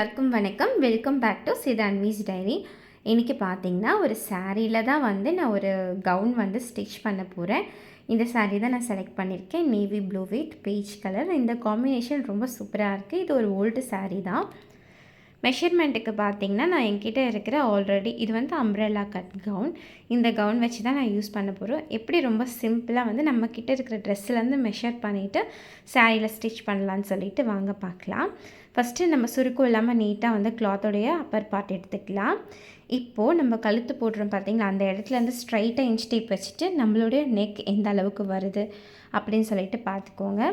எல்லாருக்கும் வணக்கம். Welcome back to சிதான்வீஸ் டைரி இன்றைக்கி பார்த்தீங்கன்னா ஒரு சாரியில் தான் வந்து நான் ஒரு கவுன் வந்து ஸ்டிச் பண்ண போகிறேன் இந்த சாரீ தான் நான் செலக்ட் பண்ணியிருக்கேன் navy blue with peach colour இந்த காம்பினேஷன் ரொம்ப சூப்பராக இருக்குது இது ஒரு ஓல்டு சாரீ தான். மெஷர்மெண்ட்டுக்கு பார்த்தீங்கன்னா நான் என்கிட்ட இருக்கிற ஆல்ரெடி இது வந்து அம்ப்ரெல்லா கட் கவுன் இந்த கவுன் வச்சு தான் நான் யூஸ் பண்ண போகிறோம் எப்படி ரொம்ப சிம்பிளாக வந்து நம்மக்கிட்ட இருக்கிற ட்ரெஸ்ஸுலேருந்து மெஷர் பண்ணிவிட்டு சாரியில் ஸ்டிச் பண்ணலான்னு சொல்லிட்டு வாங்க பார்க்கலாம். ஃபஸ்ட்டு நம்ம சுருக்கம் இல்லாமல் நீட்டாக வந்து கிளாத்தோடைய அப்பர் பார்ட் எடுத்துக்கலாம். இப்போது நம்ம கழுத்து போடுறோம் பார்த்திங்களா? அந்த இடத்துலருந்து ஸ்ட்ரைட்டாக இன்ச் டேப் வச்சுட்டு நம்மளுடைய நெக் எந்த அளவுக்கு வருது அப்படின்னு சொல்லிட்டு பார்த்துக்கோங்க.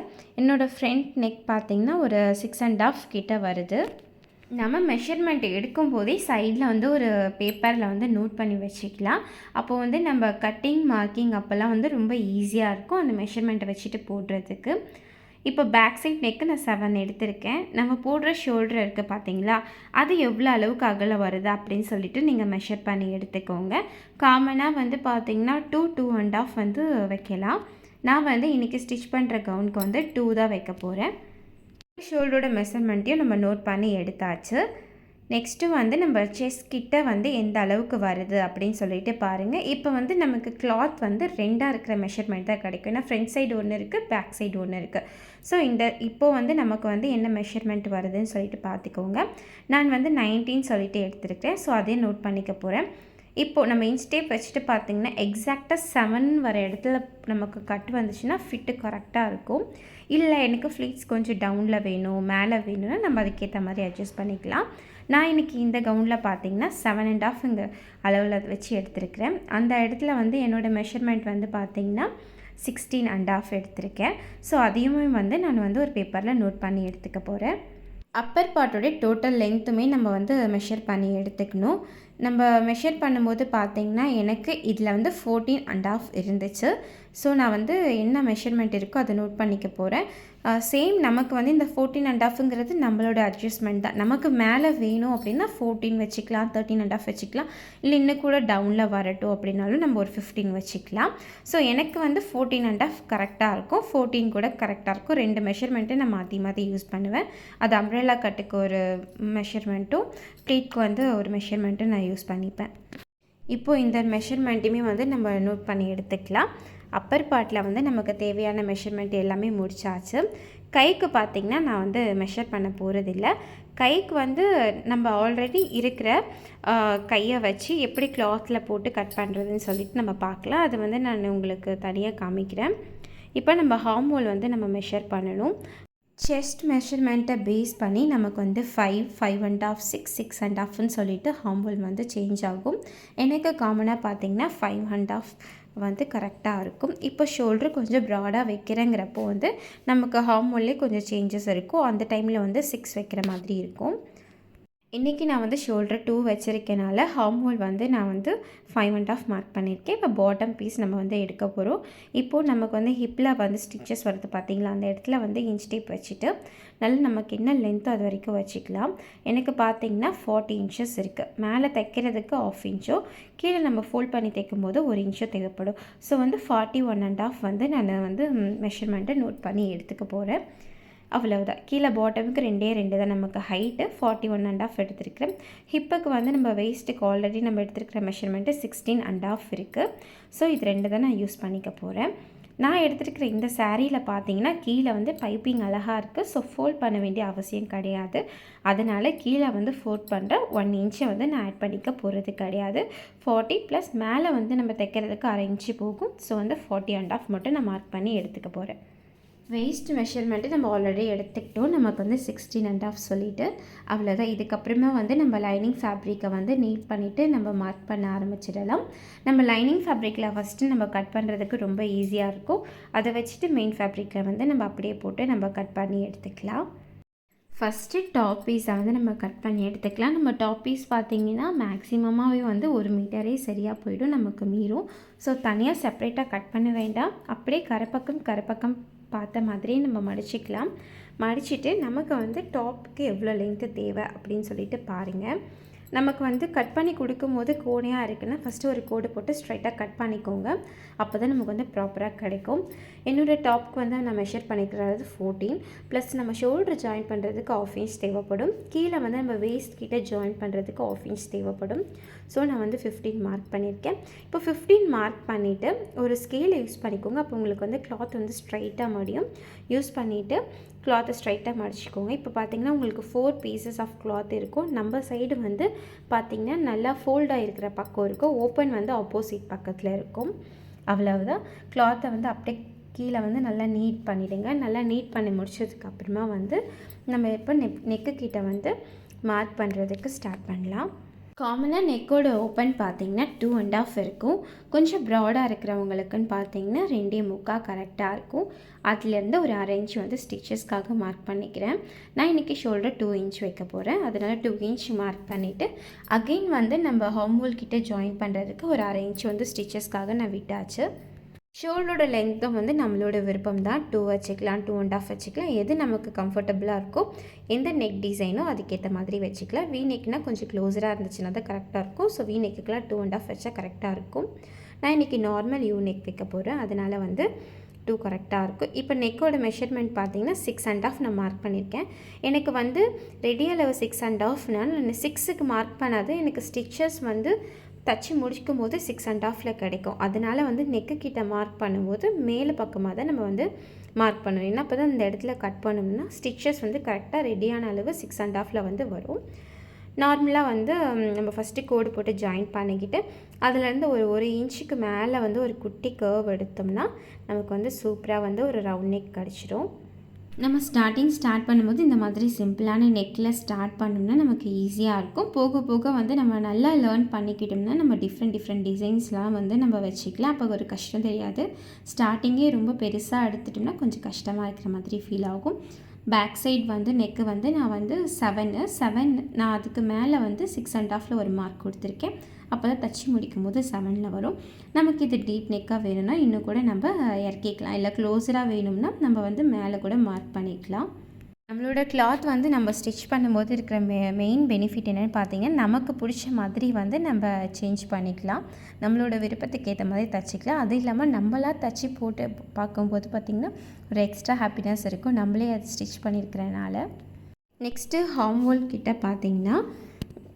என்னோடய ஃப்ரண்ட் நெக் பார்த்திங்கன்னா ஒரு சிக்ஸ் அண்ட் ஆஃப் கிட்ட வருது. நம்ம மெஷர்மெண்ட் எடுக்கும் போதே சைடில் வந்து ஒரு பேப்பரில் வந்து நோட் பண்ணி வச்சுக்கலாம். அப்போது வந்து நம்ம கட்டிங் மார்க்கிங் அப்போல்லாம் வந்து ரொம்ப ஈஸியாக இருக்கும். அந்த மெஷர்மெண்ட்டை வச்சுட்டு போடுறதுக்கு. இப்போ பேக் சைட் நெக்கு நான் செவன் எடுத்திருக்கேன். நம்ம போடுற ஷோல்டர் இருக்குது பார்த்தீங்களா? அது எவ்வளோ அளவுக்கு அகல வருது அப்படின்னு சொல்லிட்டு நீங்கள் மெஷர் பண்ணி எடுத்துக்கோங்க. காமனாக வந்து பார்த்தீங்கன்னா டூ டூ அண்ட் ஆஃப் வந்து வைக்கலாம். நான் வந்து இன்றைக்கி ஸ்டிச் பண்ணுற கவுனுக்கு வந்து டூ தான் வைக்க போகிறேன் ஷோல்டரோட மெஷர்மெண்ட்டையும் நம்ம நோட் பண்ணி எடுத்தாச்சு. நெக்ஸ்ட்டு வந்து நம்ம செஸ் கிட்ட வந்து எந்த அளவுக்கு வருது அப்படின்னு சொல்லிட்டு பாருங்கள் இப்போ வந்து நமக்கு கிளாத் வந்து ரெண்டாக இருக்கிற மெஷர்மெண்ட் தான் கிடைக்கும். ஏன்னா ஃப்ரண்ட் சைடு ஒன்று இருக்குது பேக் சைடு ஒன்று இருக்குது ஸோ இந்த இப்போது வந்து நமக்கு வந்து என்ன மெஷர்மெண்ட் வருதுன்னு சொல்லிட்டு பார்த்துக்கோங்க. நான் வந்து நைன்டீன் சொல்லிட்டு எடுத்திருக்கேன் ஸோ அதையும் நோட் பண்ணிக்க போகிறேன் இப்போது நம்ம இன்ஸ்டேப் வச்சுட்டு பார்த்தீங்கன்னா எக்ஸாக்டாக செவன் வர இடத்துல நமக்கு கட் வந்துச்சுன்னா ஃபிட்டு கரெக்டாக இருக்கும். இல்லை எனக்கு ஃப்ளீட்ஸ் கொஞ்சம் டவுனில் வேணும் மேலே வேணும்னா நம்ம அதுக்கேற்ற மாதிரி அட்ஜஸ்ட் பண்ணிக்கலாம். நான் இன்றைக்கி இந்த கவுனில் பார்த்தீங்கன்னா செவன் அண்ட் ஆஃப் இங்கே அளவில் வச்சு எடுத்திருக்கிறேன். அந்த இடத்துல வந்து என்னோடய மெஷர்மெண்ட் வந்து பார்த்திங்கன்னா சிக்ஸ்டீன் அண்ட் ஆஃப் எடுத்திருக்கேன். ஸோ அதையுமே வந்து நான் வந்து ஒரு பேப்பரில் நோட் பண்ணி எடுத்துக்க போகிறேன் அப்பர் பார்ட்டோடைய டோட்டல் லென்த்துமே நம்ம வந்து மெஷர் பண்ணி எடுத்துக்கணும். நம்ம மெஷர் பண்ணும்போது பார்த்தீங்கன்னா எனக்கு இதில் வந்து ஃபோர்டீன் அண்ட் ஆஃப் இருந்துச்சு. ஸோ நான் வந்து என்ன மெஷர்மெண்ட் இருக்கோ அதை நோட் பண்ணிக்க போகிறேன் சேம் நமக்கு வந்து இந்த ஃபோர்டீன் அண்ட் ஆஃப்ங்கிறது நம்மளோட அட்ஜஸ்ட்மெண்ட் தான். நமக்கு மேலே வேணும் அப்படின்னா ஃபோர்டீன் வச்சுக்கலாம் தேர்ட்டின் அண்ட் ஆஃப் வச்சுக்கலாம். இல்லை இன்னும் கூட டவுனில் வரட்டும் அப்படின்னாலும் நம்ம ஒரு ஃபிஃப்டீன் வச்சுக்கலாம். ஸோ எனக்கு வந்து ஃபோர்டீன் அண்ட் ஆஃப் கரெக்டாக இருக்கும். ஃபோர்டீன் கூட கரெக்டாக இருக்கும். ரெண்டு மெஷர்மெண்ட்டு நான் மாற்றி மாற்றி யூஸ் பண்ணுவேன். அது அம்ப்ரெல்லா கட்டுக்கு ஒரு மெஷர்மெண்ட்டும் ப்ளீட்க்கு வந்து ஒரு மெஷர்மெண்ட்டும் நான் யூஸ் பண்ணிப்பேன். இப்போது இந்த மெஷர்மெண்ட்டுமே வந்து நம்ம நோட் பண்ணி எடுத்துக்கலாம். அப்பர் பார்ட்டில் வந்து நமக்கு தேவையான மெஷர்மெண்ட் எல்லாமே முடிச்சாச்சு. கைக்கு பார்த்திங்கன்னா நான் வந்து மெஷர் பண்ண போகிறதில்ல கைக்கு வந்து நம்ம ஆல்ரெடி இருக்கிற கையை வச்சு எப்படி கிளாத்தில் போட்டு கட் பண்ணுறதுன்னு சொல்லிட்டு நம்ம பார்க்கலாம். அது வந்து நான் உங்களுக்கு தனியாக காமிக்கிறேன். இப்போ நம்ம ஹார்மோல் வந்து நம்ம மெஷர் பண்ணணும். செஸ்ட் மெஷர்மெண்ட்டை பேஸ் பண்ணி நமக்கு வந்து five five and half six six and ஆஃப்னு சொல்லிட்டு ஹார்மோல் வந்து சேஞ்ச் ஆகும். எனக்கு காமனாக பார்த்திங்கன்னா ஃபைவ் அண்ட் ஆஃப் வந்து கரெக்டாக இருக்கும். இப்போ ஷோல்டர் கொஞ்சம் ப்ராடாக வைக்கிறேங்கிறப்போ வந்து நமக்கு ஹார்மோன்லேயே கொஞ்சம் சேஞ்சஸ் இருக்கும். அந்த டைமில் வந்து சிக்ஸ் வைக்கிற மாதிரி இருக்கும். இன்றைக்கி நான் வந்து ஷோல்டர் டூ வச்சுருக்கனால ஹார்ம் ஹோல் வந்து நான் வந்து ஃபைவ் அண்ட் ஆஃப் மார்க் பண்ணியிருக்கேன். இப்போ பாட்டம் பீஸ் நம்ம வந்து எடுக்க போகிறோம் இப்போது நமக்கு வந்து ஹிப்பில் வந்து ஸ்டிச்சஸ் வருது பார்த்திங்களா? அந்த இடத்துல வந்து இன்ச் டேப் வச்சுட்டு நல்லா நமக்கு என்ன லென்த்தோ அது வரைக்கும் வச்சுக்கலாம். எனக்கு பார்த்தீங்கன்னா ஃபார்ட்டி இன்ச்சஸ் இருக்குது மேலே தைக்கிறதுக்கு ஆஃப் இன்ச்சோ கீழே நம்ம ஃபோல்ட் பண்ணி தைக்கும் போது ஒரு இன்ச்சோ தேவைப்படும். ஸோ வந்து ஃபார்ட்டி ஒன் அண்ட் ஆஃப் வந்து நான் வந்து மெஷர்மெண்ட்டை நோட் பண்ணி எடுத்துக்க போகிறேன் அவ்வளவுதான். கீழே பாட்டமுக்கு ரெண்டே ரெண்டு தான் நமக்கு height forty one and half எடுத்திருக்கிறேன். ஹிப்புக்கு வந்து நம்ம வெயிஸ்ட்டுக்கு ஆல்ரெடி நம்ம எடுத்துருக்கிற மெஷர்மெண்ட்டு சிக்ஸ்டீன் அண்ட் ஆஃப் இருக்குது ஸோ இது ரெண்டு தான் நான் யூஸ் பண்ணிக்க போகிறேன் நான் எடுத்துருக்கிற இந்த சேரீயில் பார்த்தீங்கன்னா கீழே வந்து பைப்பிங் அழகாக இருக்குது ஸோ ஃபோல்ட் பண்ண வேண்டிய அவசியம் கிடையாது. அதனால் கீழே வந்து ஃபோல்ட் பண்ணுற ஒன் இன்ச்சை வந்து நான் ஆட் பண்ணிக்க போகிறது கிடையாது. ஃபார்ட்டி ப்ளஸ் மேலே வந்து நம்ம தைக்கிறதுக்கு அரை இன்ச்சு போகும். ஸோ வந்து ஃபார்ட்டி அண்ட் ஆஃப் மட்டும் நான் மார்க் பண்ணி எடுத்துக்க போகிறேன் வெயிஸ்ட் மெஷர்மெண்ட்டு நம்ம ஆல்ரெடி எடுத்துக்கிட்டோம். நமக்கு வந்து சிக்ஸ்டீன் அண்ட் ஆஃப் சொல்லிவிட்டு அவ்வளோதான் இதுக்கப்புறமா வந்து நம்ம லைனிங் ஃபேப்ரிக்கை வந்து நீட் பண்ணிவிட்டு நம்ம மார்க் பண்ண ஆரம்பிச்சிடலாம். நம்ம லைனிங் ஃபேப்ரிக்கில் ஃபஸ்ட்டு நம்ம கட் பண்ணுறதுக்கு ரொம்ப ஈஸியாக இருக்கும். அதை வச்சுட்டு மெயின் ஃபேப்ரிக்கை வந்து நம்ம அப்படியே போட்டு நம்ம கட் பண்ணி எடுத்துக்கலாம். ஃபஸ்ட்டு டாப் பீஸை வந்து நம்ம கட் பண்ணி எடுத்துக்கலாம். நம்ம டாப் பீஸ் பார்த்திங்கன்னா மேக்ஸிமமாகவே வந்து ஒரு மீட்டரே சரியாக போயிடும் நமக்கு மீறும். ஸோ தனியாக செப்ரேட்டாக கட் பண்ண வேண்டாம். அப்படியே கரைப்பக்கம் கரப்பக்கம் பார்த்த மாதிரியே நம்ம மடிச்சிக்கலாம். மடிச்சுட்டு நமக்கு வந்து டாப்புக்கு எவ்வளோ லென்த்து தேவை அப்படின்னு சொல்லிட்டு பாருங்கள் நமக்கு வந்து கட் பண்ணி கொடுக்கும்போது கோணையாக இருக்குன்னா ஃபஸ்ட்டு ஒரு கோடு போட்டு ஸ்ட்ரைட்டாக கட் பண்ணிக்கோங்க. அப்போ தான் நமக்கு வந்து ப்ராப்பராக கிடைக்கும். என்னோடய டாப்க்கு வந்து நான் மெஷர் பண்ணிக்கிறது ஃபோர்டீன் ப்ளஸ் நம்ம ஷோல்டர் ஜாயின் பண்ணுறதுக்கு ஆஃப் இன்ச் தேவைப்படும். கீழே வந்து நம்ம வேஸ்ட் கிட்ட ஜாயின் பண்ணுறதுக்கு ஆஃப் இன்ச் தேவைப்படும். ஸோ நான் வந்து ஃபிஃப்டீன் மார்க் பண்ணியிருக்கேன். இப்போ ஃபிஃப்டீன் மார்க் பண்ணிவிட்டு ஒரு ஸ்கேலை யூஸ் பண்ணிக்கோங்க. அப்போ உங்களுக்கு வந்து கிளாத் வந்து ஸ்ட்ரைட்டாக முடியும். யூஸ் பண்ணிவிட்டு கிளாத்தை ஸ்ட்ரைட்டாக மடிச்சிக்கோங்க. இப்போ பார்த்தீங்கன்னா உங்களுக்கு ஃபோர் பீசஸ் ஆஃப் கிளாத் இருக்கும். நம்ம சைடு வந்து பார்த்திங்கன்னா நல்லா ஃபோல்டாக இருக்கிற பக்கம் இருக்கும். ஓப்பன் வந்து ஆப்போசிட் பக்கத்தில் இருக்கும். அவ்வளவுதான். கிளாத்தை வந்து அப்படியே கீழே வந்து நல்லா நீட் பண்ணிவிடுங்க நல்லா நீட் பண்ணி முடிச்சதுக்கு அப்புறமா வந்து நம்ம இப்போ நெக் நெக்கு கிட்ட வந்து மார்க் பண்ணுறதுக்கு ஸ்டார்ட் பண்ணலாம். காமனாக நெக்கோட ஓப்பன் பார்த்தீங்கன்னா டூ அண்ட் ஆஃப் இருக்கும். கொஞ்சம் ப்ராடாக இருக்கிறவங்களுக்குன்னு பார்த்தீங்கன்னா ரெண்டே முக்கால் கரெக்டாக இருக்கும். அதுலேருந்து ஒரு அரை இன்ச் வந்து ஸ்டிச்சஸ்க்காக மார்க் பண்ணிக்கிறேன். நான் இன்றைக்கி ஷோல்டர் டூ இன்ச் வைக்க போகிறேன் அதனால் டூ இன்ச் மார்க் பண்ணிவிட்டு அகெயின் வந்து நம்ம ஹார்மோல் கிட்டே ஜாயின் பண்ணுறதுக்கு ஒரு அரை இன்ச் வந்து ஸ்டிச்சஸ்க்காக நான் விட்டாச்சு. ஷோல்டரோட லென்த்தும் வந்து நம்மளோட விருப்பம் தான். டூ வச்சுக்கலாம் டூ அண்ட் ஆஃப் வச்சுக்கலாம். எது நமக்கு கம்ஃபர்டபுளாக இருக்கோ எந்த நெக் டிசைனோ அதுக்கேற்ற மாதிரி வச்சுக்கலாம். வீ நெக்னால் கொஞ்சம் க்ளோஸராக இருந்துச்சுன்னா தான் கரெக்டாக இருக்கும். ஸோ வீ நெக்குக்கெலாம் டூ அண்ட் ஆஃப் வச்சா கரெக்டாக இருக்கும். நான் இன்றைக்கி நார்மல் யூ நெக் வைக்க போகிறேன் அதனால் வந்து டூ கரெக்டாக இருக்கும். இப்போ நெக்கோட மெஷர்மெண்ட் பார்த்தீங்கன்னா சிக்ஸ் அண்ட் ஆஃப் நான் மார்க் பண்ணியிருக்கேன். எனக்கு வந்து ரெடி அளவு சிக்ஸ் அண்ட் ஆஃப்னால் நான் சிக்ஸுக்கு மார்க் பண்ணாது எனக்கு ஸ்டிச்சஸ் வந்து தச்சு முடிக்கும் போது சிக்ஸ் அண்ட் ஆஃபில் கிடைக்கும். அதனால் வந்து நெக்கு கிட்ட மார்க் பண்ணும்போது மேலே பக்கமாக தான் நம்ம வந்து மார்க் பண்ணணும். ஏன்னா அப்போ தான் இந்த இடத்துல கட் பண்ணோம்னா ஸ்டிச்சஸ் வந்து கரெக்டாக ரெடியான அளவு சிக்ஸ் அண்ட் ஆஃபில் வந்து வரும். நார்மலாக வந்து நம்ம ஃபஸ்ட்டு கோடு போட்டு ஜாயின் பண்ணிக்கிட்டு அதுலேருந்து ஒரு ஒரு இன்ச்சுக்கு மேலே வந்து ஒரு குட்டி கர்வ் எடுத்தோம்னா நமக்கு வந்து சூப்பராக வந்து ஒரு ரவுண்ட் நெக் கிடச்சிரும். நம்ம ஸ்டார்டிங் ஸ்டார்ட் பண்ணும்போது இந்த மாதிரி சிம்பிளான நெக்கில் ஸ்டார்ட் பண்ணோம்னா நமக்கு ஈஸியாக இருக்கும். போக போக வந்து நம்ம நல்லா லேர்ன் பண்ணிக்கிட்டோம்னா நம்ம டிஃப்ரெண்ட் டிஃப்ரெண்ட் டிசைன்ஸ்லாம் வந்து நம்ம வச்சுக்கலாம். அப்போ ஒரு கஷ்டம் தெரியாது. ஸ்டார்டிங்கே ரொம்ப பெருசாக எடுத்துட்டோம்னா கொஞ்சம் கஷ்டமாக இருக்கிற மாதிரி ஃபீல் ஆகும். பேக் சைட் வந்து நெக்கு வந்து நான் வந்து செவனு செவன் நான் அதுக்கு மேலே வந்து சிக்ஸ் அண்ட் ஆஃபில் ஒரு மார்க் கொடுத்துருக்கேன். அப்போ தான் தச்சு முடிக்கும் போது செவனில் வரும். நமக்கு இது டீப் நெக்காக வேணும்னா இன்னும் கூட நம்ம இறக்கிக்கலாம். இல்லை க்ளோஸராக வேணும்னா நம்ம வந்து மேலே கூட மார்க் பண்ணிக்கலாம். நம்மளோட கிளாத் வந்து நம்ம ஸ்டிச் பண்ணும்போது இருக்கிற மெ மெயின் பெனிஃபிட் என்னென்னு பார்த்தீங்கன்னா நமக்கு பிடிச்ச மாதிரி வந்து நம்ம சேஞ்ச் பண்ணிக்கலாம். நம்மளோட விருப்பத்துக்கு ஏற்ற மாதிரி தச்சுக்கலாம். அது இல்லாமல் நம்மளாக தச்சு போட்டு பார்க்கும்போது பார்த்திங்கன்னா ஒரு எக்ஸ்ட்ரா ஹாப்பினஸ் இருக்கும். நம்மளே அதை ஸ்டிச் பண்ணியிருக்கிறனால நெக்ஸ்ட்டு ஹார்மோல் கிட்ட பார்த்திங்கன்னா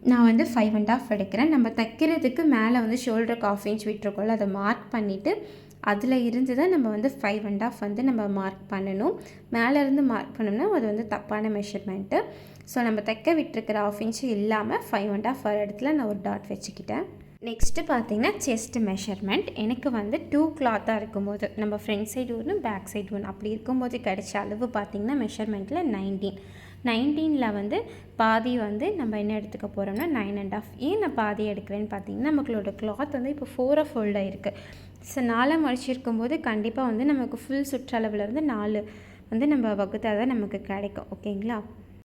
நான் வந்து ஃபைவ் அண்ட் ஆஃப் எடுக்கிறேன். நம்ம தைக்கிறதுக்கு மேலே வந்து ஷோல்டருக்கு ஆஃப் இன்ச் விட்டுருக்கோம்ல அதை மார்க் பண்ணிவிட்டு அதில் இருந்து தான் நம்ம வந்து ஃபைவ் அண்ட் ஆஃப் வந்து நம்ம மார்க் பண்ணணும். மேலேருந்து மார்க் பண்ணோம்னா அது வந்து தப்பான மெஷர்மெண்ட்டு ஸோ நம்ம தைக்க விட்டுருக்கிற ஆஃப் இன்ச்சு இல்லாமல் ஃபைவ் அண்ட் ஆஃப் வர இடத்துல நான் ஒரு டாட் வச்சுக்கிட்டேன். நெக்ஸ்ட்டு பார்த்தீங்கன்னா செஸ்ட் மெஷர்மெண்ட் எனக்கு வந்து டூ கிளாத்தாக இருக்கும்போது நம்ம ஃப்ரண்ட் சைடு ஒன்று பேக் சைடு ஒன்று அப்படி இருக்கும்போது கிடைச்ச அளவு பார்த்திங்கன்னா மெஷர்மெண்ட்டில் நைன்டீன் நைன்டீனில் வந்து பாதி வந்து நம்ம என்ன எடுத்துக்க போகிறோம்னா நைன் அண்ட் ஆஃப் ஏன் நான் பாதி எடுக்கிறேன்னு பார்த்தீங்கன்னா நம்மளோட கிளாத் வந்து இப்போ ஃபோராக ஃபோல்டாக இருக்குது ஸோ நாலாக மடிச்சிருக்கும் போது கண்டிப்பாக வந்து நமக்கு ஃபுல் சுற்றளவுலேருந்து நாலு வந்து நம்ம வகுத்தால் தான் நமக்கு கிடைக்கும். ஓகேங்களா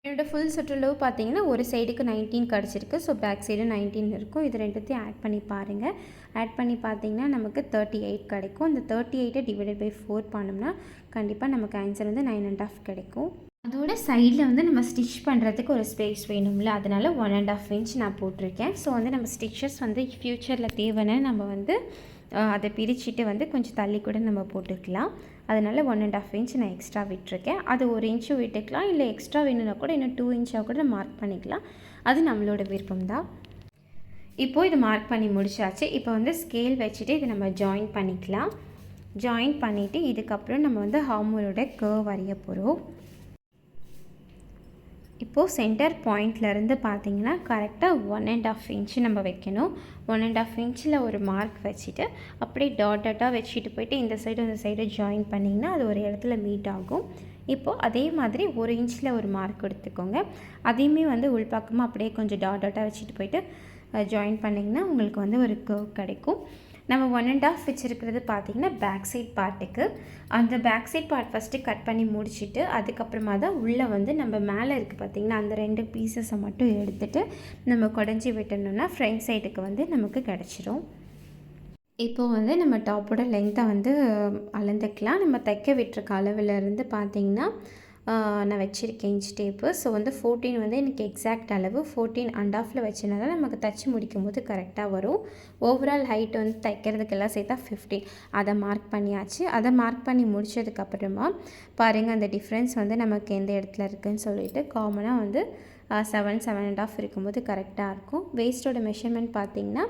என்னோடய ஃபுல் சுற்றளவு பார்த்தீங்கன்னா ஒரு சைடுக்கு நைன்டீன் கிடச்சிருக்கு. ஸோ பேக் சைடு நைன்டீன் இருக்கும். இது ரெண்டுத்தையும் ஆட் பண்ணி பாருங்கள் ஆட் பண்ணி பார்த்தீங்கன்னா நமக்கு தேர்ட்டி எயிட் கிடைக்கும். இந்த தேர்ட்டி எயிட்டை டிவைடட் பை ஃபோர் பண்ணோம்னா கண்டிப்பாக நமக்கு ஆன்சர் வந்து நைன் அண்ட் ஆஃப் கிடைக்கும். அதோட சைடில் வந்து நம்ம ஸ்டிச் பண்ணுறதுக்கு ஒரு ஸ்பேஸ் வேணும்ல. அதனால் ஒன் அண்ட் ஆஃப் இன்ச் நான் போட்டிருக்கேன். ஸோ வந்து நம்ம ஸ்டிச்சஸ் வந்து ஃப்யூச்சரில் தேவைன்னு நம்ம வந்து அதை பிரிச்சுட்டு வந்து கொஞ்சம் தள்ளி கூட நம்ம போட்டுக்கலாம். அதனால் ஒன் அண்ட் ஆஃப் இன்ச் நான் எக்ஸ்ட்ரா விட்டுருக்கேன். அது ஒரு இன்ச்சு விட்டுக்கலாம். இல்லை எக்ஸ்ட்ரா வேணும்னா கூட இன்னும் டூ இன்ச்சாக கூட மார்க் பண்ணிக்கலாம். அது நம்மளோட விருப்பம் தான் இப்போது இது மார்க் பண்ணி முடிச்சாச்சு. இப்போ வந்து ஸ்கேல் வச்சுட்டு இதை நம்ம ஜாயின் பண்ணிக்கலாம். ஜாயின் பண்ணிவிட்டு இதுக்கப்புறம் நம்ம வந்து ஹார்மோனோட கர்வ் வரைய போகிறோம் இப்போது சென்டர் பாயிண்ட்லேருந்து பார்த்தீங்கன்னா கரெக்டாக ஒன் அண்ட் ஆஃப் இன்ச்சு நம்ம வைக்கணும். ஒன் அண்ட் ஆஃப் இன்ச்சில் ஒரு மார்க் வச்சுட்டு அப்படியே டாட் டாட்டாக வச்சுட்டு போயிட்டு இந்த சைடு இந்த சைடு ஜாயின் பண்ணிங்கன்னா அது ஒரு இடத்துல மீட் ஆகும். இப்போது அதே மாதிரி ஒரு இன்ச்சில் ஒரு மார்க் எடுத்துக்கோங்க. அதையுமே வந்து உள்பாக்கமாக அப்படியே கொஞ்சம் டாட் டாட்டாக வச்சுட்டு போயிட்டு ஜாயின் பண்ணிங்கன்னா உங்களுக்கு வந்து ஒரு கர்வ் கிடைக்கும். நம்ம ஒன் அண்ட் ஆஃப் வச்சுருக்கிறது பார்த்திங்கன்னா பேக் சைட் பார்ட்டுக்கு அந்த back side part first cut பண்ணி முடிச்சுட்டு அதுக்கப்புறமா தான் உள்ளே வந்து நம்ம மேலே இருக்குது பார்த்திங்கன்னா அந்த ரெண்டு பீசஸை மட்டும் எடுத்துகிட்டு நம்ம குடஞ்சி விட்டணும்னா ஃப்ரண்ட் சைடுக்கு வந்து நமக்கு கிடச்சிரும். இப்போது வந்து நம்ம டாப்போட லென்த்தை வந்து அளந்துக்கலாம். நம்ம தைக்க விட்டுருக்க அளவில் இருந்து பார்த்திங்கன்னா நான் வச்சுருக்கேன் இன்ச் டேப்பு ஸோ வந்து ஃபோர்டீன் வந்து எனக்கு எக்ஸாக்ட் அளவு ஃபோர்டீன் அண்ட் ஆஃபில் தான் நமக்கு தச்சு முடிக்கும் போது கரெக்டாக வரும். ஓவரால் ஹைட் வந்து தைக்கிறதுக்கெல்லாம் சேர்த்தா ஃபிஃப்டீன் அதை மார்க் பண்ணியாச்சு. அதை மார்க் பண்ணி முடிச்சதுக்கப்புறமா பாருங்கள் அந்த டிஃப்ரென்ஸ் வந்து நமக்கு எந்த இடத்துல இருக்குதுன்னு சொல்லிட்டு காமனாக வந்து செவன் செவன் அண்ட் ஆஃப் இருக்கும்போது கரெக்டாக இருக்கும். வேஸ்ட்டோட மெஷர்மெண்ட் பார்த்திங்கன்னா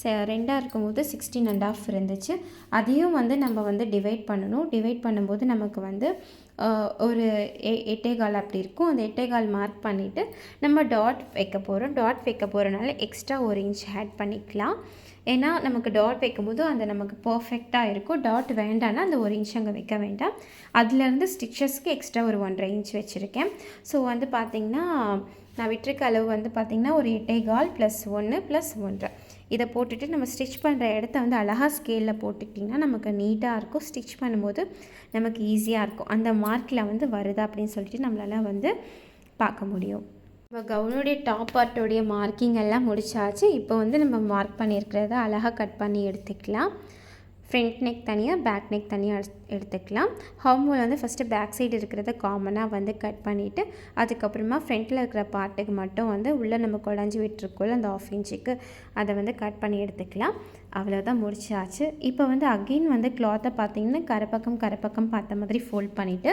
செ ரெண்டாக இருக்கும்போது சிக்ஸ்டீன் அண்ட் ஆஃப் இருந்துச்சு. அதையும் வந்து நம்ம வந்து டிவைட் பண்ணணும். டிவைட் பண்ணும்போது நமக்கு வந்து ஒரு எ எட்டேகால் அப்படி இருக்கும். அந்த எட்டேகால் மார்க் பண்ணிவிட்டு நம்ம டாட் வைக்க போகிறோம் டாட் வைக்க போகிறனால எக்ஸ்ட்ரா ஒரு இன்ச் ஆட் பண்ணிக்கலாம். ஏன்னா நமக்கு டாட் வைக்கும்போது அந்த நமக்கு பர்ஃபெக்டாக இருக்கும். டாட் வேண்டாம்னா அந்த ஒரு இன்ச் அங்கே வைக்க வேண்டாம். அதுலேருந்து ஸ்டிச்சஸ்க்கு எக்ஸ்ட்ரா ஒரு ஒன்றரை இன்ச் வச்சுருக்கேன். ஸோ வந்து பார்த்திங்கன்னா நான் விட்டுருக்க அளவு வந்து பார்த்திங்கன்னா ஒரு எட்டேகால் ப்ளஸ் ஒன்று ப்ளஸ் ஒன்றரை. இதை போட்டுட்டு நம்ம ஸ்டிச் பண்ணுற இடத்த வந்து அழகாக ஸ்கேலில் போட்டுக்கிட்டிங்கன்னா நமக்கு நீட்டாக இருக்கும். ஸ்டிச் பண்ணும்போது நமக்கு ஈஸியாக இருக்கும். அந்த மார்க்கில் வந்து வருதா அப்படின்னு சொல்லிட்டு நம்மளால் வந்து பார்க்க முடியும். இப்போ கவுனுடைய டாப் பார்ட்டோடைய மார்க்கிங் எல்லாம் முடிச்சாச்சு. இப்போ வந்து நம்ம மார்க் பண்ணியிருக்கிறத அழகாக கட் பண்ணி எடுத்துக்கலாம். ஃப்ரண்ட் நெக் தனியாக பேக் நெக் தனியாக எடுத்துக்கலாம். ஹார்மோல் வந்து ஃபஸ்ட்டு பேக் சைடு இருக்கிறத காமனாக வந்து கட் பண்ணிவிட்டு அதுக்கப்புறமா ஃப்ரண்ட்டில் இருக்கிற பார்ட்டுக்கு மட்டும் வந்து உள்ளே நம்ம குழஞ்சி விட்டுருக்கோம் அந்த ஆஃப் இன்ச்சுக்கு அதை வந்து கட் பண்ணி எடுத்துக்கலாம். அவ்வளோதான் முடிச்சாச்சு. இப்போ வந்து அகெயின் வந்து கிளாத்தை பார்த்திங்கன்னா கரப்பக்கம் கரப்பக்கம் பார்த்த மாதிரி ஃபோல்ட் பண்ணிவிட்டு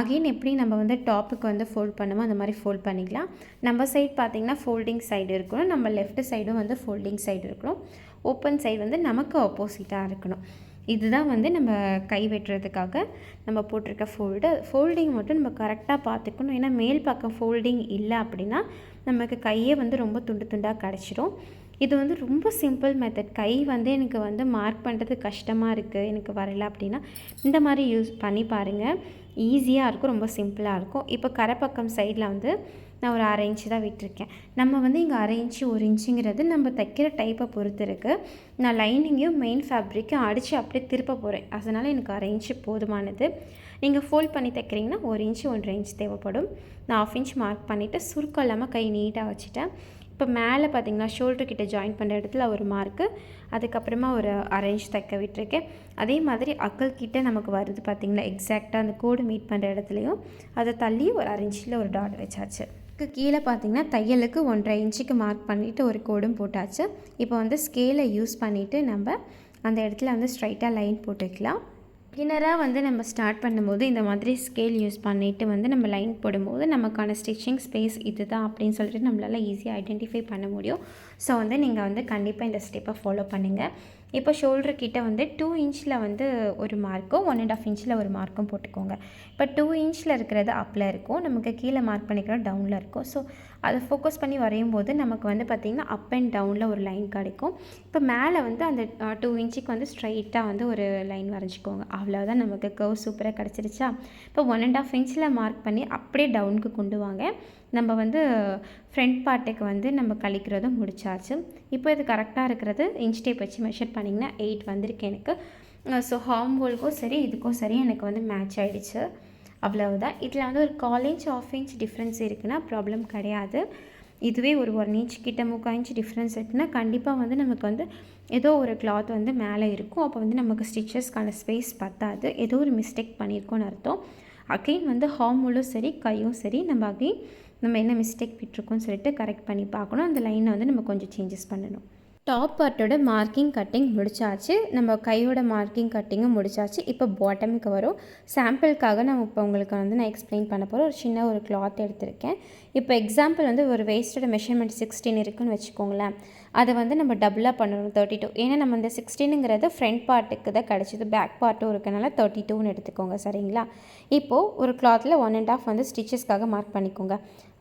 அகெயின் எப்படி நம்ம வந்து டாப்புக்கு வந்து ஃபோல்ட் பண்ணுமோ அந்த மாதிரி ஃபோல்ட் பண்ணிக்கலாம். நம்ம சைட் பார்த்திங்கன்னா ஃபோல்டிங் சைடு இருக்கணும் நம்ம லெஃப்ட் சைடும் வந்து ஃபோல்டிங் சைடு இருக்கணும் ஓப்பன் சைடு வந்து நமக்கு ஆப்போசிட்டாக இருக்கணும். இதுதான் வந்து நம்ம கை வெட்டுறதுக்காக நம்ம போட்டிருக்க ஃபோல்டு ஃபோல்டிங் மட்டும் நம்ம கரெக்டாக பார்த்துக்கணும். ஏன்னா மேல் பக்கம் ஃபோல்டிங் இல்லை அப்படின்னா நமக்கு கையே வந்து ரொம்ப துண்டு துண்டாக கிடச்சிரும். இது வந்து ரொம்ப சிம்பிள் மெத்தட் கை வந்து எனக்கு வந்து மார்க் பண்ணுறது கஷ்டமாக இருக்குது எனக்கு வரல அப்படின்னா இந்த மாதிரி யூஸ் பண்ணி பாருங்கள் ஈஸியாக இருக்கும் ரொம்ப சிம்பிளாக இருக்கும். இப்போ கரை பக்கம் சைடில் வந்து நான் ஒரு அரை இன்ச்சு தான் விட்டுருக்கேன். நம்ம வந்து இங்கே அரை இன்ச்சு ஒரு இன்ச்சுங்கிறது நம்ம தைக்கிற டைப்பை பொறுத்து இருக்குது நான் லைனிங்கையும் மெயின் ஃபேப்ரிக்கும் அடித்து அப்படியே திருப்ப போகிறேன் அதனால் எனக்கு அரை இன்ச்சு போதுமானது. நீங்கள் ஃபோல்ட் பண்ணி தைக்கிறீங்கன்னா ஒரு இன்ச்சு ஒன்றரை இன்ச் தேவைப்படும். நான் ஆஃப் இன்ச் மார்க் பண்ணிவிட்டு சுருக்கம் இல்லாமல் கை நீட்டாக வச்சுட்டேன். இப்போ மேலே பார்த்தீங்கன்னா ஷோல்டர் கிட்டே ஜாயின் பண்ணுற இடத்துல ஒரு மார்க்கு அதுக்கப்புறமா ஒரு அரேஞ்ச் தைக்க விட்டுருக்கேன். அதே மாதிரி அக்கல் கிட்டே நமக்கு வருது பார்த்திங்களா எக்ஸாக்டாக அந்த கோடு மீட் பண்ணுற இடத்துலையும் அதை தள்ளி ஒரு அரேஞ்சில் ஒரு டாட் வச்சாச்சு. கீழே பார்த்தீங்கன்னா தையலுக்கு ஒன்றரை இன்ச்சுக்கு மார்க் பண்ணிவிட்டு ஒரு கோடும் போட்டாச்சு. இப்போ வந்து ஸ்கேலை யூஸ் பண்ணிவிட்டு நம்ம அந்த இடத்துல வந்து ஸ்ட்ரைட்டாக லைன் போட்டுக்கலாம். பிகினராக வந்து நம்ம ஸ்டார்ட் பண்ணும்போது இந்த மாதிரி ஸ்கேல் யூஸ் பண்ணிவிட்டு வந்து நம்ம லைன் போடும்போது நமக்கான ஸ்டிச்சிங் ஸ்பேஸ் இது தான் அப்படின்னு சொல்லிட்டு நம்மளால் ஈஸியாக ஐடென்டிஃபை பண்ண முடியும். ஸோ வந்து நீங்கள் வந்து கண்டிப்பாக இந்த ஸ்டெப்பை ஃபாலோ பண்ணுங்கள் இப்போ ஷோல்டர் கிட்ட வந்து டூ இன்ச்சில் வந்து ஒரு மார்க்கும் ஒன் அண்ட் ஆஃப் இன்ச்சில் ஒரு மார்க்கும் போட்டுக்கோங்க. இப்போ டூ இன்ச்சில் இருக்கிறது அப்பில் இருக்கும் நமக்கு கீழே மார்க் பண்ணிக்கிறோம் டவுனில் இருக்கும் ஸோ அதை ஃபோக்கஸ் பண்ணி வரையும் போது நமக்கு வந்து பார்த்திங்கன்னா அப் அண்ட் டவுனில் ஒரு லைன் கிடைக்கும். இப்போ மேலே வந்து அந்த டூ இன்ச்சுக்கு வந்து ஸ்ட்ரைட்டாக வந்து ஒரு லைன் வரைஞ்சிக்கோங்க. அவ்வளோதான் நமக்கு கர்வ் சூப்பராக கிடச்சிருச்சா? இப்போ ஒன் அண்ட் ஆஃப் இன்ச்சில் மார்க் பண்ணி அப்படியே டவுனுக்கு கொண்டு வாங்க. நம்ம வந்து ஃப்ரண்ட் பார்ட்டுக்கு வந்து நம்ம கழிக்கிறதும் முடிச்சாச்சு. இப்போ இது கரெக்டாக இருக்கிறது. இன்ச் டேப் வச்சு மெஷர் பண்ணிங்கன்னா எயிட் வந்திருக்கு எனக்கு. ஸோ ஹார்ம் ஹோல்க்கும் சரி இதுக்கும் சரி எனக்கு வந்து மேட்ச் ஆகிடுச்சு அவ்வளவுதான். இதில் வந்து ஒரு கால் இன்ச் ஆஃப் இன்ச் டிஃப்ரென்ஸ் இருக்குன்னா ப்ராப்ளம் கிடையாது. இதுவே ஒரு ஒன் இன்ச் கிட்ட முக்கால் இன்ச் டிஃப்ரென்ஸ் இருக்குன்னா கண்டிப்பாக வந்து நமக்கு வந்து ஏதோ ஒரு கிளாத் வந்து மேலே இருக்கும். அப்போ வந்து நமக்கு ஸ்டிச்சஸ்க்கான ஸ்பேஸ் பத்தாது. ஏதோ ஒரு மிஸ்டேக் பண்ணியிருக்கோன்னு அர்த்தம். அகெயின் வந்து ஹார்மோலும் சரி கையும் சரி நம்ம அகெயின் நம்ம என்ன மிஸ்டேக் விட்டுருக்கோம்னு சொல்லிட்டு கரெக்ட் பண்ணி பார்க்கணும். அந்த லைனை வந்து நம்ம கொஞ்சம் சேஞ்சஸ் பண்ணணும். டாப் பார்ட்டோட மார்க்கிங் கட்டிங் முடிச்சாச்சு. நம்ம கையோட மார்க்கிங் கட்டிங்கும் முடிச்சாச்சு. இப்போ பாட்டமுக்கு வரும். சாம்பிளுக்காக நான் இப்போ உங்களுக்கு வந்து நான் எக்ஸ்பிளைன் பண்ண போகிறேன் ஒரு சின்ன ஒரு கிளாத் எடுத்திருக்கேன். இப்போ எக்ஸாம்பிள் வந்து ஒரு வேஸ்டோட மெஷர்மெண்ட் சிக்ஸ்டீன் இருக்குன்னு வச்சுக்கோங்களேன். அதை வந்து நம்ம டபுளாக பண்ணணும் தேர்ட்டி டூ ஏன்னா நம்ம இந்த சிக்ஸ்டீனுங்கிறது ஃப்ரண்ட் பார்ட்டுக்கு தான் கிடச்சிது. பேக் பார்ட்டும் இருக்கனால தேர்ட்டி டூன்னு எடுத்துக்கோங்க சரிங்களா? இப்போது ஒரு கிளாத்தில் ஒன் அண்ட் ஆஃப் வந்து ஸ்டிச்சஸ்க்காக மார்க் பண்ணிக்கோங்க.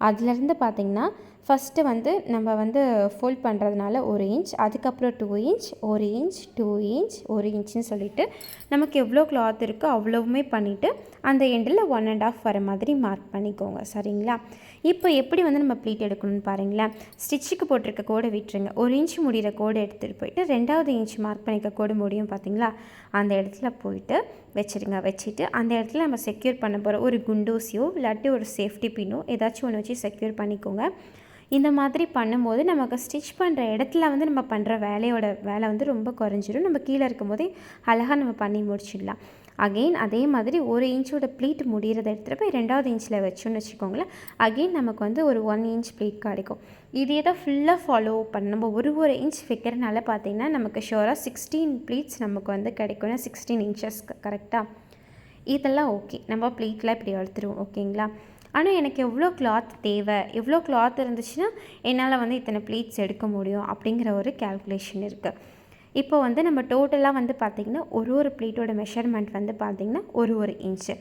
அதுலேருந்து பார்த்திங்கன்னா ஃபஸ்ட்டு வந்து நம்ம வந்து ஃபோல்ட் பண்ணுறதுனால ஒரு இன்ச் அதுக்கப்புறம் டூ இன்ச் ஒரு இன்ச் டூ இன்ச் ஒரு இன்ச்னு சொல்லிவிட்டு நமக்கு எவ்வளோ கிளாத் இருக்கோ அவ்வளோவுமே பண்ணிவிட்டு அந்த எண்டில் ஒன் அண்ட் ஆஃப் வர மாதிரி மார்க் பண்ணிக்கோங்க. சரிங்களா? இப்போ எப்படி வந்து நம்ம ப்ளீட் எடுக்கணும்னு பாருங்களேன். ஸ்டிச்சுக்கு போட்டிருக்க கோடை விட்டுருங்க. ஒரு இன்ச் முடிகிற கோடை எடுத்துகிட்டு போயிட்டு ரெண்டாவது இன்ச் மார்க் பண்ணிக்க கோடு முடியும் பார்த்தீங்களா? அந்த இடத்துல போயிட்டு வச்சுருங்க. வச்சுட்டு அந்த இடத்துல நம்ம செக்யூர் பண்ண போகிற ஒரு குண்டூசியோ இல்லாட்டி ஒரு சேஃப்டி பின்னோ ஏதாச்சும் ஒன்று வச்சு செக்யூர் பண்ணிக்கோங்க. இந்த மாதிரி பண்ணும்போது நமக்கு ஸ்டிச் பண்ணுற இடத்துல வந்து நம்ம பண்ணுற வேலையோட வேலை வந்து ரொம்ப குறைஞ்சிரும். நம்ம கீழே இருக்கும்போதே அழகாக நம்ம பண்ணி முடிச்சிடலாம். அகெயின் அதே மாதிரி ஒரு இன்ச்சோட ப்ளீட் முடிகிறத எடுத்துகிட்டு போய் ரெண்டாவது இன்ச்சில் வச்சோன்னு வச்சுக்கோங்களேன். அகெயின் நமக்கு வந்து ஒரு ஒன் இன்ச் ப்ளீட் கிடைக்கும். இதே தான் ஃபுல்லாக ஃபாலோ பண்ண நம்ம ஒரு ஒரு இன்ச் வைக்கிறனால பார்த்தீங்கன்னா நமக்கு ஷோராக சிக்ஸ்டீன் ப்ளீட்ஸ் நமக்கு வந்து கிடைக்கும்னா சிக்ஸ்டீன் இன்ச்சஸ் கரெக்டாக இதெல்லாம் ஓகே நம்ம ப்ளீட்லாம் இப்படி வளர்த்துருவோம் ஓகேங்களா ஆனால் எனக்கு எவ்வளோ கிளாத் தேவை? எவ்வளோ கிளாத் இருந்துச்சுன்னா என்னால் வந்து இத்தனை ப்ளீட்ஸ் எடுக்க முடியும் அப்படிங்கிற ஒரு கேல்குலேஷன் இருக்குது இப்போ வந்து நம்ம டோட்டலாக வந்து பார்த்திங்கன்னா ஒரு ஒரு ப்ளீட்டோட மெஷர்மெண்ட் வந்து பார்த்திங்கன்னா ஒரு ஒரு இன்ச்சு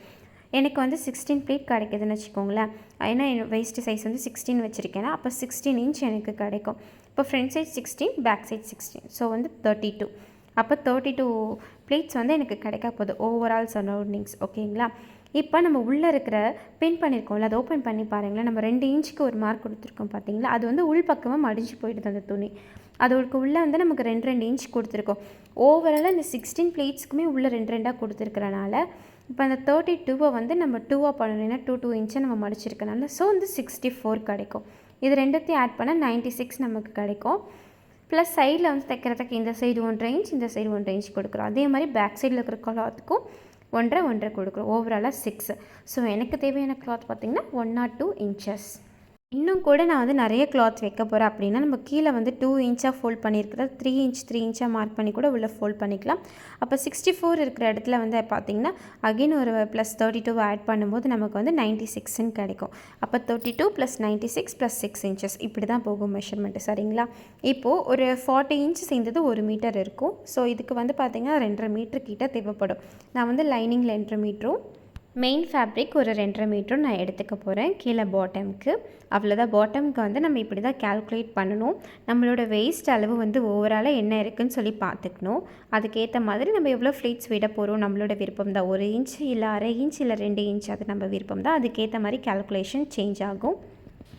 எனக்கு வந்து சிக்ஸ்டீன் ப்ளீட் கிடைக்குதுன்னு வச்சுக்கோங்களேன். ஏன்னா என் வேஸ்ட்டு சைஸ் வந்து சிக்ஸ்டீன் வச்சுருக்கேன்னா அப்போ சிக்ஸ்டீன் இன்ச் எனக்கு கிடைக்கும். இப்போ front side sixteen back side sixteen so வந்து தேர்ட்டி டூ அப்போ தேர்ட்டி டூ ப்ளீட்ஸ் வந்து எனக்கு கிடைக்க போகுது. ஓவரால் சரௌண்டிங்ஸ் ஓகேங்களா இப்போ நம்ம உள்ளே இருக்கிற பின் பண்ணியிருக்கோம்ல அதை ஓப்பன் பண்ணி பாருங்களேன். நம்ம ரெண்டு இன்ச்சுக்கு ஒரு மார்க் கொடுத்துருக்கோம் பார்த்தீங்களா? அது வந்து உள் பக்கமாக மடிஞ்சு போயிடுது அந்த துணி. அதோடக்கு உள்ளே வந்து நமக்கு ரெண்டு ரெண்டு இன்ச் கொடுத்துருக்கோம். ஓவராலாக இந்த சிக்ஸ்டீன் பிளேட்ஸ்க்குமே உள்ளே ரெண்டு ரெண்டாக கொடுத்துருக்கறனால இப்போ அந்த தேர்ட்டி டூவை வந்து நம்ம டூவாக பண்ணணும்னா டூ டூ இன்ச்சை நம்ம மடிச்சிருக்கனால. ஸோ வந்து சிக்ஸ்டி ஃபோர் கிடைக்கும். இது ரெண்டுத்தையும் ஆட் பண்ணால் நைன்ட்டி சிக்ஸ் நமக்கு கிடைக்கும். ப்ளஸ் சைடில் வந்து தைக்கிறதுக்கு இந்த சைடு ஒன்றரை இன்ச் இந்த சைடு ஒன்றரை இன்ச் கொடுக்குறோம். அதே மாதிரி பேக் சைடில் இருக்கிற கிளாத்துக்கும் ஒன்றரை ஒன்றரை கொடுக்குறோம். ஓவராலாக சிக்ஸ் ஸோ எனக்கு தேவையான கிளாத் பார்த்திங்கன்னா ஒன் ஆர் டூ இன்ச்சஸ் இன்னும் கூட நான் வந்து நிறைய கிளாத் வைக்க போகிறேன் அப்படின்னா நம்ம கீழே வந்து டூ இன்ச்சாக ஃபோல்ட் பண்ணியிருக்கிறது த்ரீ இன்ச் த்ரீ இன்ச்சாக மார்க் பண்ணி கூட உள்ளே ஃபோல்ட் பண்ணிக்கலாம். அப்போ சிக்ஸ்டி ஃபோர் இருக்கிற இடத்துல வந்து பார்த்திங்கன்னா அகெயின் ஒரு ப்ளஸ் தேர்ட்டி டூ ஆட் பண்ணும்போது நமக்கு வந்து நைன்ட்டி சிக்ஸ்ன்னு கிடைக்கும். அப்போ thirty two plus ninety six plus six inches இப்படி தான் போகும் மெஷர்மெண்ட்டு சரிங்களா? இப்போது ஒரு ஃபார்ட்டி இன்ச் சேர்ந்தது ஒரு மீட்டர் இருக்கும். ஸோ இதுக்கு வந்து பார்த்திங்கன்னா ரெண்டரை மீட்டர் கிட்ட தேவைப்படும். நான் வந்து லைனிங் ரெண்டரை மீட்டரும் மெயின் ஃபேப்ரிக் ஒரு ரெண்டரை மீட்டரும் நான் எடுத்துக்க போகிறேன் கீழே பாட்டம்க்கு அவ்வளோதான் பாட்டம்க்கு வந்து நம்ம இப்படி தான் கேல்குலேட் பண்ணணும். நம்மளோட வேஸ்ட் அளவு வந்து ஓவராலாக என்ன இருக்குதுன்னு சொல்லி பார்த்துக்கணும். அதுக்கேற்ற மாதிரி நம்ம எவ்வளோ ஃப்ளீட்ஸ் விட போகிறோம் நம்மளோட விருப்பம் தான். ஒரு இன்ச் இல்லை அரை இன்ச் இல்லை ரெண்டு இன்ச் அது நம்ம விருப்பம் தான். அதுக்கேற்ற மாதிரி கேல்குலேஷன் சேஞ்ச் ஆகும்.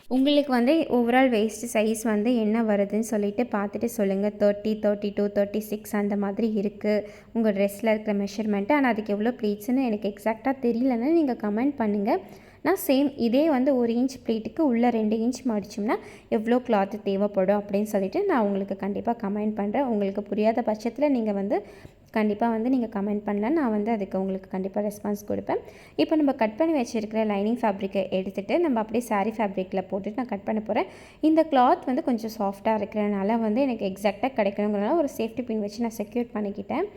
உங்களுக்கு வந்து ஓவரால் வேஸ்ட் சைஸ் வந்து என்ன வருதுன்னு சொல்லிட்டு பார்த்துட்டு சொல்லுங்கள் thirty thirty two thirty six அந்த மாதிரி இருக்குது உங்கள் ட்ரெஸ்ஸில் இருக்கிற மெஷர்மெண்ட்டு ஆனால் அதுக்கு எவ்வளோ ப்ளீட்ஸ்னு எனக்கு எக்ஸாக்டாக தெரியலன்னு நீங்கள் கமெண்ட் பண்ணுங்கள் நான் சேம் இதே வந்து ஒரு இன்ச் ப்ளீட்டுக்கு உள்ளே ரெண்டு இன்ச் மடிச்சோம்னா எவ்வளோ கிளாத்து தேவைப்படும் அப்படின்னு சொல்லிட்டு நான் உங்களுக்கு கண்டிப்பாக கமெண்ட் பண்ணுறேன் உங்களுக்கு புரியாத பட்சத்தில் நீங்கள் வந்து கண்டிப்பாக வந்து நீங்கள் கமெண்ட் பண்ணல நான் வந்து அதுக்கு உங்களுக்கு கண்டிப்பாக ரெஸ்பான்ஸ் கொடுப்பேன். இப்போ நம்ம கட் பண்ணி வச்சுருக்கிற லைனிங் ஃபேப்ரிக்கை எடுத்துகிட்டு நம்ம அப்படியே சாரீ ஃபேப்ரிக்கில் போட்டுட்டு நான் கட் பண்ண போகிறேன் இந்த கிளாத் வந்து கொஞ்சம் சாஃப்டாக இருக்கிறனால வந்து எனக்கு எக்ஸாக்டாக கிடைக்கணுங்கிறனால ஒரு சேஃப்டி பின் வச்சு நான் செக்யூர் பண்ணிக்கிட்டேன்.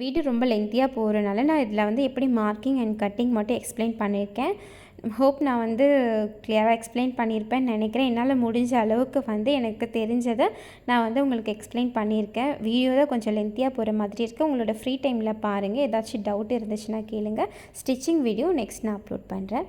வீடு ரொம்ப லென்த்தியாக போகிறனால நான் இதில் வந்து எப்படி மார்க்கிங் அண்ட் கட்டிங் மட்டும் எக்ஸ்பிளைன் பண்ணியிருக்கேன் ஹோப் நான் வந்து கிளியராக எக்ஸ்பிளைன் பண்ணியிருப்பேன் நினைக்கிறேன். என்னால் முடிஞ்ச அளவுக்கு வந்து எனக்கு தெரிஞ்சதை நான் வந்து உங்களுக்கு எக்ஸ்பிளைன் பண்ணியிருக்கேன். வீடியோ தான் கொஞ்சம் லென்த்தியாக போகிற மாதிரி இருக்குது உங்களோட ஃப்ரீ டைமில் பாருங்கள் ஏதாச்சும் டவுட் இருந்துச்சுன்னா கேளுங்கள் ஸ்டிச்சிங் வீடியோ நெக்ஸ்ட் நான் அப்லோட் பண்ணுறேன்